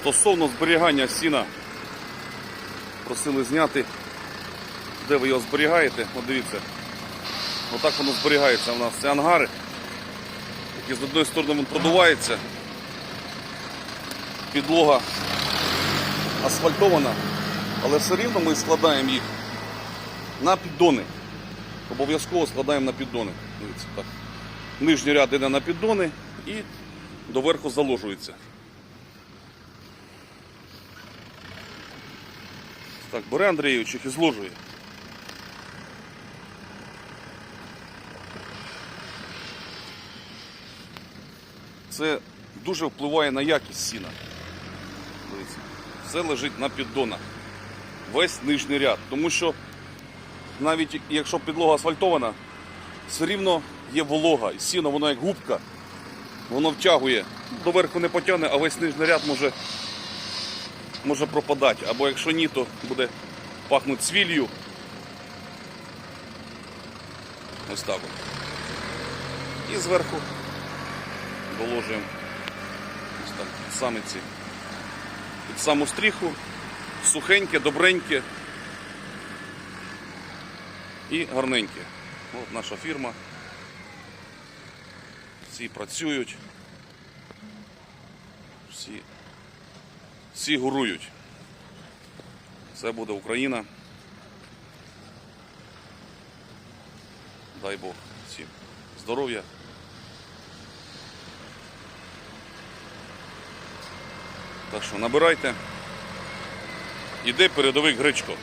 Стосовно зберігання сіна, просили зняти, де ви його зберігаєте. От дивіться, отак воно зберігається у нас. Це ангари, які з одної сторони він продувається, підлога асфальтована, але все рівно ми складаємо їх на піддони. Обов'язково складаємо на піддони. Дивіться, так. Нижній ряд йде на піддони і доверху заложується. Так, бере Андрійович їх і зложує. Це дуже впливає на якість сіна. Все лежить на піддонах. Весь нижній ряд. Тому що навіть якщо підлога асфальтована, все рівно є волога. І сіно, воно як губка, воно втягує. Доверху не потягне, а весь нижній ряд може, може пропадати. Або якщо ні, то буде пахнути цвіллю. Ось так. І зверху доложуємо ось так, саме ці. Під саму стріху, сухеньке, добреньке і гарненьке. От наша фірма. Всі працюють. Всі, всі гурують. Це буде Україна. Дай Бог всім здоров'я. Так що набирайте. Іди передовик Гречко.